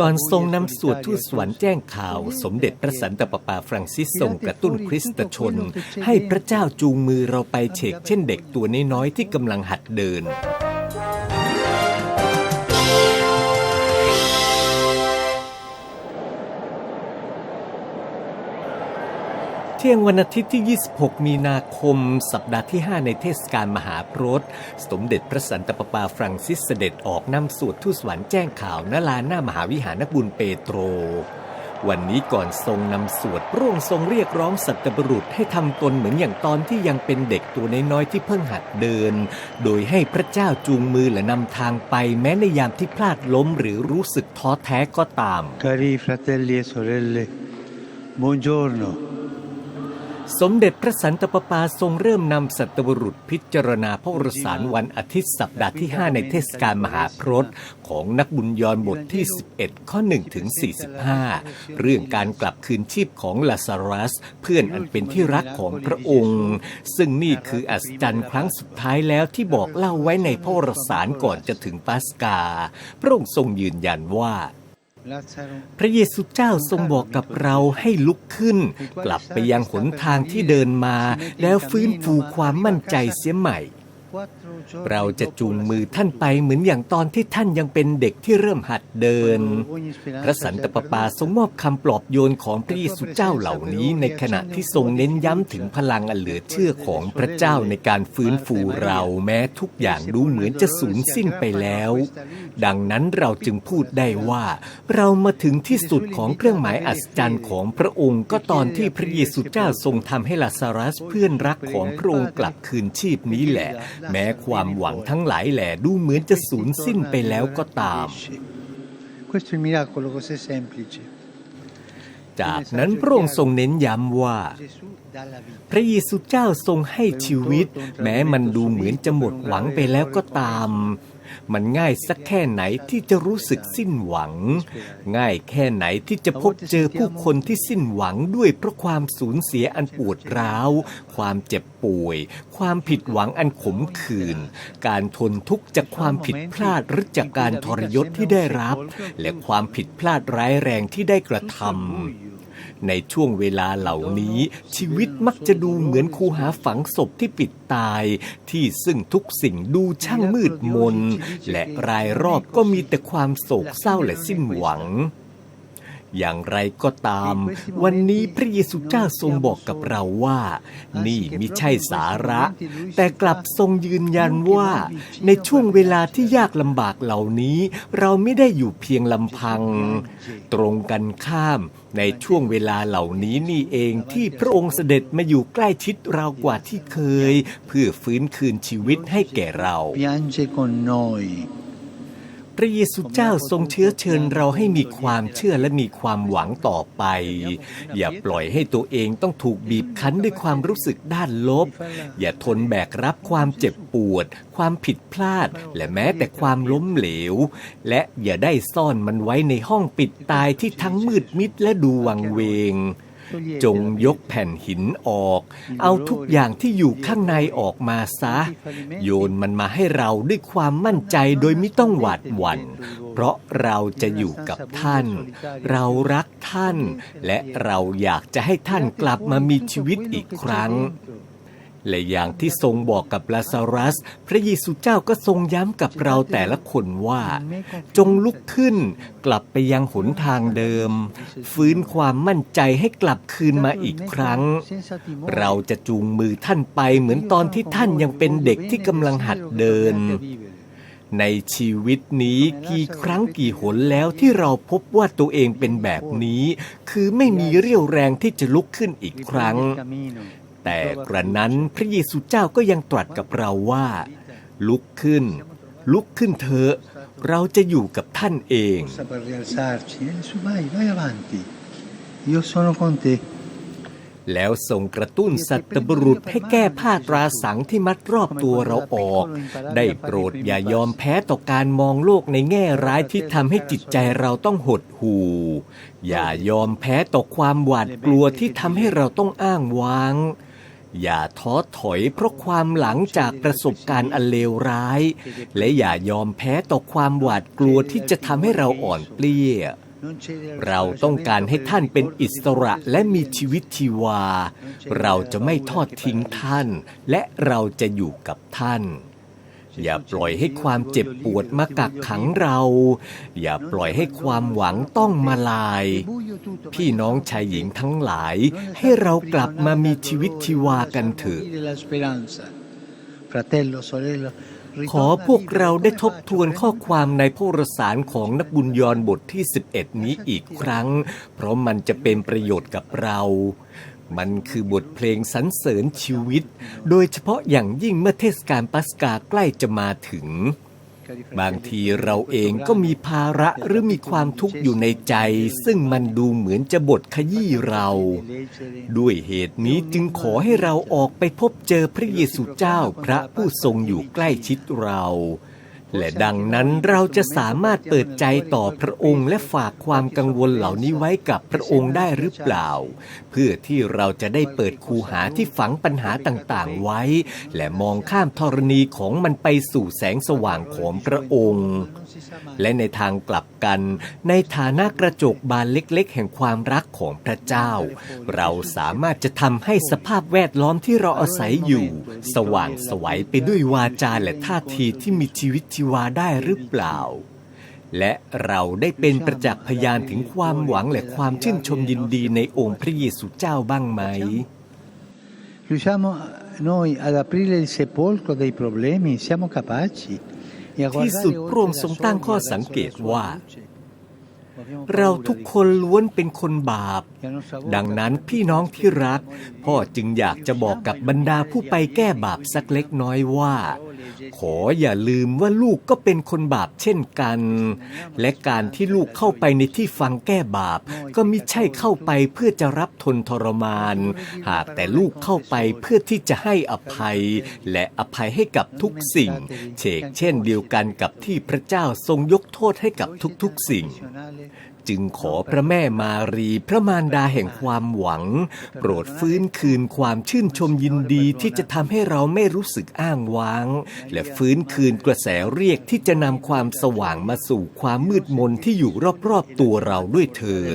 ก่อนทรงนำสวดทูตสวรรค์แจ้งข่าว สมเด็จพระสันตะปาปาฟรังซิสทรงกระตุ้นคริสตชน ให้พระเจ้าจูงมือเราไปเฉกเช่นเด็กตัวน้อยๆที่กำลังหัดเดิน เที่ยงวันอาทิตย์ที่ 26 มีนาคม สัปดาห์ที่ 5 ในเทศกาลมหาพรตสมเด็จพระสันตะปาปาฟรังซิสเสด็จออกนำสวดทูตสวรรค์แจ้งข่าวณลานหน้ามหาวิหารนักบุญเปโตร วันนี้ก่อนทรงนำสวดพระองค์ทรงเรียกร้องสัตบุรุษให้ทำตนเหมือนอย่างตอนที่ยังเป็นเด็กตัวน้อยๆที่เพิ่งหัดเดิน โดยให้พระเจ้าจูงมือและนำทางไปแม้ในยามที่พลาดล้มหรือรู้สึกท้อแท้ก็ตาม Cari fratelli e sorelle, buongiorno. สมเด็จพระสันตะปาปาทรงเริ่มนำสัตบุรุษพิจารณาพระรสารวันอาทิตย์สัปดาห์ที่ 5 ในเทศกาลมหาพรตของนักบุญยอนบทที่ 11 ข้อ 1 ถึง 45 เรื่องการกลับคืนชีพของลาซารัส เพื่อนอันเป็นที่รักของพระองค์ ซึ่งนี่คืออัศจรรย์ครั้งสุดท้ายแล้วที่บอกเล่าไว้ในพระรสารก่อนจะถึงปัสกา พระองค์ทรงยืนยันว่า พระเยซูเจ้าทรงบอกกับเราให้ลุกขึ้น กลับไปยังหนทางที่เดินมา แล้วฟื้นฟูความมั่นใจเสียใหม่ quattro giorni เราจะจูงมือท่านไปเหมือนอย่างตอนที่ท่านยังเป็นเด็กที่เริ่มหัดเดิน พระสันตะปาปาทรงมอบคำปลอบโยนของพระเยซูเจ้าเหล่านี้ในขณะที่ทรงเน้นย้ำถึงพลังอันเหลือเชื่อของพระเจ้าในการฟื้นฟูเราแม้ทุกอย่างดูเหมือนจะสูญสิ้นไปแล้ว ดังนั้นเราจึงพูดได้ว่า เรามาถึงที่สุดของเครื่องหมายอัศจรรย์ของพระองค์ก็ตอนที่พระเยซูเจ้าทรงทำให้ลาซารัสเพื่อนรักของพระองค์กลับคืนชีพนี้แหละ แม้ความหวังทั้งหลายแหล่ดูเหมือนจะสูญสิ้นไปแล้วก็ตาม Questo è il miracolo così semplice. จากนั้นพระองค์ทรงเน้นย้ำว่า Gesù dà la vita. พระเยซูเจ้าทรงให้ชีวิต แม้มันดูเหมือนจะหมดหวังไปแล้วก็ตาม มันง่ายสักแค่ไหนที่จะรู้สึกสิ้นหวัง ง่ายแค่ไหนที่จะพบเจอผู้คนที่สิ้นหวังด้วยเพราะความสูญเสียอันปวดร้าว ความเจ็บป่วย ความผิดหวังอันขมขื่น การทนทุกข์จากความผิดพลาดหรือจากการทรยศที่ได้รับ และความผิดพลาดร้ายแรงที่ได้กระทำ ในช่วงเวลาเหล่านี้ ชีวิตมักจะดูเหมือนคูหาฝังศพที่ปิดตาย ที่ซึ่งทุกสิ่งดูช่างมืดมน และรายรอบก็มีแต่ความโศกเศร้าและสิ้นหวัง อย่างไรก็ตาม วันนี้พระเยซูเจ้าทรงบอกกับเราว่า นี่มิใช่สาระ แต่กลับทรงยืนยันว่า ในช่วงเวลาที่ยากลำบากเหล่านี้ เราไม่ได้อยู่เพียงลำพัง ตรงกันข้าม ในช่วงเวลาเหล่านี้นี่เองที่พระองค์เสด็จมาอยู่ใกล้ชิดเรากว่าที่เคย เพื่อฟื้นคืนชีวิตให้แก่เรา Piange con noi. พระเยซูเจ้าทรงเชื้อเชิญเราให้มีความเชื่อและมีความหวังต่อไป อย่าปล่อยให้ตัวเองต้องถูกบีบคั้นด้วยความรู้สึกด้านลบ อย่าทนแบกรับความเจ็บปวด ความผิดพลาด และแม้แต่ความล้มเหลว และอย่าได้ซ่อนมันไว้ในห้องปิดตายที่ทั้งมืดมิดและดูวังเวง จงยกแผ่นหินออก เอาทุกอย่างที่อยู่ข้างในออกมาซะ โยนมันมาให้เราด้วยความมั่นใจโดยไม่ต้องหวาดหวัน่น เพราะเราจะอยู่กับท่าน เรารักท่าน และเราอยากจะให้ท่านกลับมามีชีวิตอีกครั้ง และอย่างที่ทรงบอกกับลาซารัส พระเยซูเจ้าก็ทรงย้ำกับเราแต่ละคนว่า จงลุกขึ้น กลับไปยังหนทางเดิม ฟื้นความมั่นใจให้กลับคืนมาอีกครั้ง เราจะจูงมือท่านไปเหมือนตอนที่ท่านยังเป็นเด็กที่กำลังหัดเดิน ในชีวิตนี้กี่ครั้งกี่หนแล้วที่เราพบว่าตัวเองเป็นแบบนี้ คือไม่มีเรี่ยวแรงที่จะลุกขึ้นอีกครั้ง แต่กระนั้นพระเยซูเจ้าก็ยังตรัสกับเราว่า ลุกขึ้น ลุกขึ้นเถอะเราจะอยู่กับท่านเอง Forza per rialzarci. Eh, su, vai, vai avanti. Io sono con te. แล้วทรงกระตุ้นสัตบุรุษให้แก้ผ้าตราสังที่มัดรอบตัวเราออก ได้โปรดอย่ายอมแพ้ต่อการมองโลกในแง่ร้ายที่ทำให้จิตใจเราต้องหดหู่ อย่ายอมแพ้ต่อความหวาดกลัวที่ทำให้เราต้องอ้างว้าง อย่าท้อถอยเพราะความหลังจากประสบการณ์อันเลวร้าย และอย่ายอมแพ้ต่อความหวาดกลัวที่จะทำให้เราอ่อนเปลี้ย เราต้องการให้ท่านเป็นอิสระและมีชีวิตชีวา เราจะไม่ทอดทิ้งท่าน และเราจะอยู่กับท่าน อย่าปล่อยให้ความเจ็บปวดมากักขังเรา อย่าปล่อยให้ความหวังต้องมาลาย พี่น้องชายหญิงทั้งหลาย ให้เรากลับมามีชีวิตชีวากันเถอะขอพวกเราได้ทบทวนข้อความในพระวรสารของนักบุญยอนบทที่ 11 นี้อีกครั้ง เพราะมันจะเป็นประโยชน์กับเรา มันคือบทเพลงสรรเสริญชีวิต โดยเฉพาะอย่างยิ่งเมื่อเทศกาลปัสกาใกล้จะมาถึง บางทีเราเองก็มีภาระหรือมีความทุกข์อยู่ในใจ ซึ่งมันดูเหมือนจะบทขยี้เรา ด้วยเหตุนี้จึงขอให้เราออกไปพบเจอพระเยซูเจ้าพระผู้ทรงอยู่ใกล้ชิดเรา และดังนั้นเราจะสามารถเปิดใจต่อพระองค์และฝากความกังวลเหล่านี้ไว้กับพระองค์ได้หรือเปล่า เพื่อที่เราจะได้เปิดคูหาที่ฝังปัญหาต่างๆไว้ และมองข้ามธรณีของมันไปสู่แสงสว่างของพระองค์ และในทางกลับกัน ในฐานะกระจกบานเล็กๆ แห่งความรักของพระเจ้า เราสามารถจะทำให้สภาพแวดล้อมที่เราอาศัยอยู่ สว่างไสวัยไปด้วยวาจาและท่าทีที่มีชีวิตชีวาได้หรือเปล่า และเราได้เป็นประจักษ์พยานถึงความหวังและความชื่นชมยินดีในองค์พระเยซูเจ้าบ้างไหม Riusciamo noi ad aprire il sepolcro dei problemi? Siamo capaci? E a ที่ guardare สุดพระองค์ oltre ทรง la ตั้ง soglia ข้อ verso สังเกต la sua ว่า luce. Abbiamo เรา paura ทุก di คน questo. ล้วนเป็นคนบาปดังนั้นพี่น้องที่รัก พ่อจึงอยากจะบอกกับบรรดาผู้ไปแก้บาปสักเล็กน้อยว่า ขออย่าลืมว่าลูกก็เป็นคนบาปเช่นกัน และการที่ลูกเข้าไปในที่ฟังแก้บาป ก็มิใช่เข้าไปเพื่อจะรับทนทรมาน หากแต่ลูกเข้าไปเพื่อที่จะให้อภัย และอภัยให้กับทุกสิ่ง เชกเช่นเดียวกันกับที่พระเจ้าทรงยกโทษให้กับทุกๆสิ่ง จึงขอพระแม่มารีพระมารดาแห่งความหวัง โปรดฟื้นคืนความชื่นชมยินดีที่จะทำให้เราไม่รู้สึกอ้างว้าง และฟื้นคืนกระแสเรียกที่จะนำความสว่างมาสู่ความมืดมนที่อยู่รอบๆตัวเราด้วยเถิด